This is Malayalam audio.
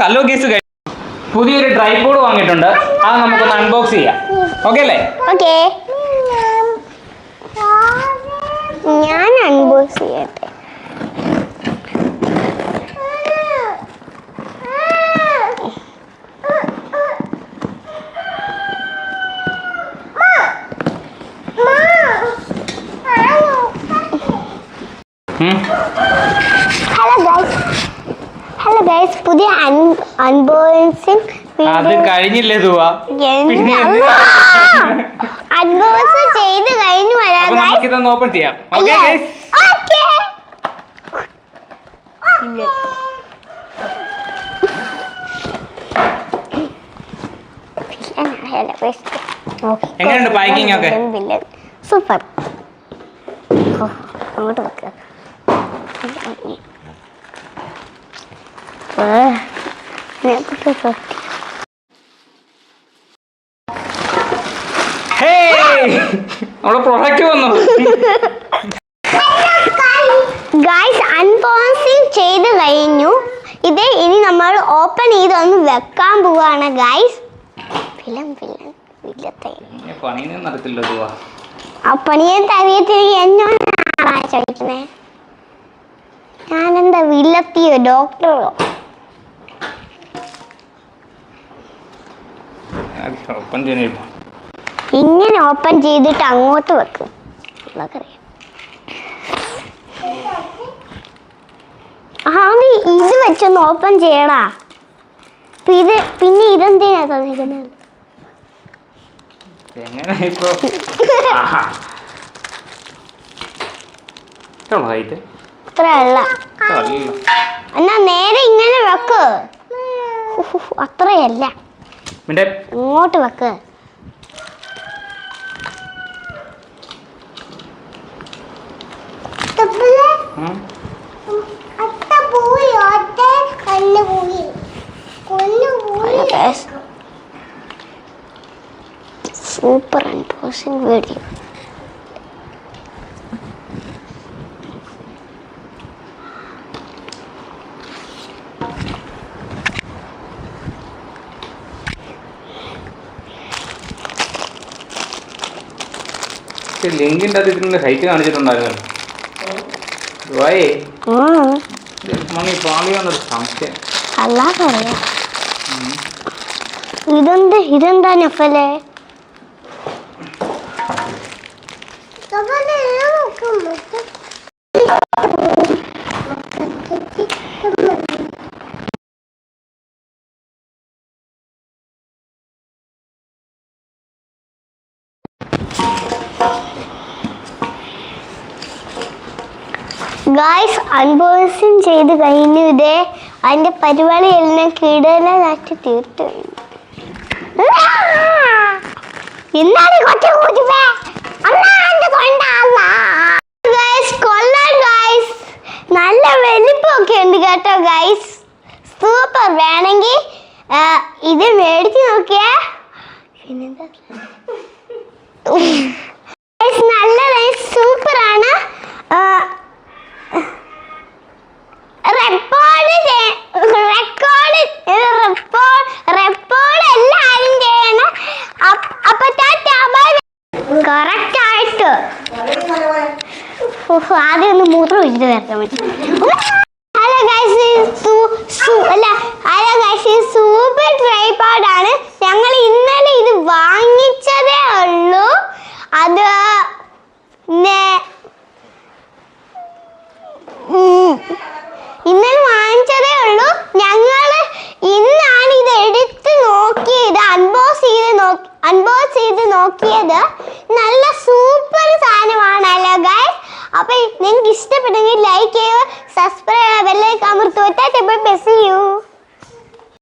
ഹലോ കേസ് കഴിഞ്ഞു പുതിയൊരു ട്രൈപോഡ് വാങ്ങിയിട്ടുണ്ട്. അത് നമുക്കൊന്ന് അൺബോക്സ് ചെയ്യാം. ഓക്കെ അല്ലേ? ഓക്കെ ഞാൻ അൺബോക്സ് ചെയ്യട്ടെ. ഉം. ഗൈസ് പുതിയ അൺബോക്സിംഗ് അത് കഴിഞ്ഞില്ലേ തുവാ പിന്നെ അൺബോക്സ് ചെയ്ത് കഴിഞ്ഞു വരാം നമുക്കിതൊന്ന് ഓപ്പൺ ചെയ്യാം. ഓക്കെ ഗൈസ് ഓക്കെ എങ്ങനെയുണ്ട് പാക്കിംഗ് ഒക്കെ? സൂപ്പർ അങ്ങോട്ട് വെക്കുക നമ്മുടെ പ്രൊഡക്റ്റ് വന്നു ഗൈസ് അൺബോക്സിങ് ചെയ്ത് കഴിഞ്ഞു. ഇത് ഇനി നമ്മൾ ഓപ്പൺ ചെയ്ത് ഒന്ന് വെക്കാൻ പോവാണ് ഗൈസ് ഫിലം ഫിലം. പണിയൊന്നും നടത്തില്ല തുവാ ആ പണിയെ തവിയത്തിൽ എന്നോടാ ചോദിക്കുന്നേ ഞാനെന്താ വില്ലത്തിയോ ഡോക്ടറോ? ഓപ്പൺ ചെയ്യാനില്ല ഇങ്ങനെ ഓപ്പൺ ചെയ്തിട്ട് അങ്ങോട്ട് വെക്കും. നമുക്കറിയാം ആ അത് ഇത് വെച്ചൊന്ന് ഓപ്പൺ ചെയ്യടാ. ഇത് പിന്നെ ഇതെന്തിനാ തന്നിരിക്കുന്നത് എങ്ങനെ ഇപ്പൊ? എന്നാ നേരെ ഇങ്ങനെ വെക്ക്. അത്രയല്ല. പിന്നെ ഇങ്ങോട്ട് വെക്ക്. ഉം, സൂപ്പർ അൺബോക്സിംഗ് വീഡിയോ ലിങ്കിന്റെ അത് ഇതിന്റെ ഹൈറ്റ് കാണിച്ചിട്ടുണ്ടായിരുന്നു. ദുബായേ. മണി പാളിയാന്നൊരു സംശയം. അല്ലാതറിയാം ഇതെന്ത് ഇതെന്താ നഫലെ ഗായ്സ് അൺബോക്സിങ് ചെയ്ത് കഴിഞ്ഞു ഇതേ അതിന്റെ പരിപാടി എല്ലാം തീർത്തു. ഗൈസ് കൊള്ളാം ഗൈസ് നല്ല വലിപ്പമൊക്കെ ഉണ്ട് കേട്ടോ ഗൈസ് സൂപ്പർ. വേണമെങ്കിൽ ഇത് മേടിച്ച് നോക്കിയേ. പിന്നെന്താ? ആദ്യം ഒന്ന് മൂത്രം ഒഴിച്ചിട്ട് വരട്ടെ ഹലോ ഗൈസ് അല്ല ഹലോ ഗൈസ് സൂപ്പർ ട്രൈപാഡാണ് അപ്പൊ നിങ്ങൾക്ക് ഇഷ്ടപ്പെട്ടെങ്കിൽ ലൈക്ക് ചെയ്യുക സബ്സ്ക്രൈബ് ബെല്ലൈക്ക് അമർത്തുക ബെസ് ചെയ്യൂ.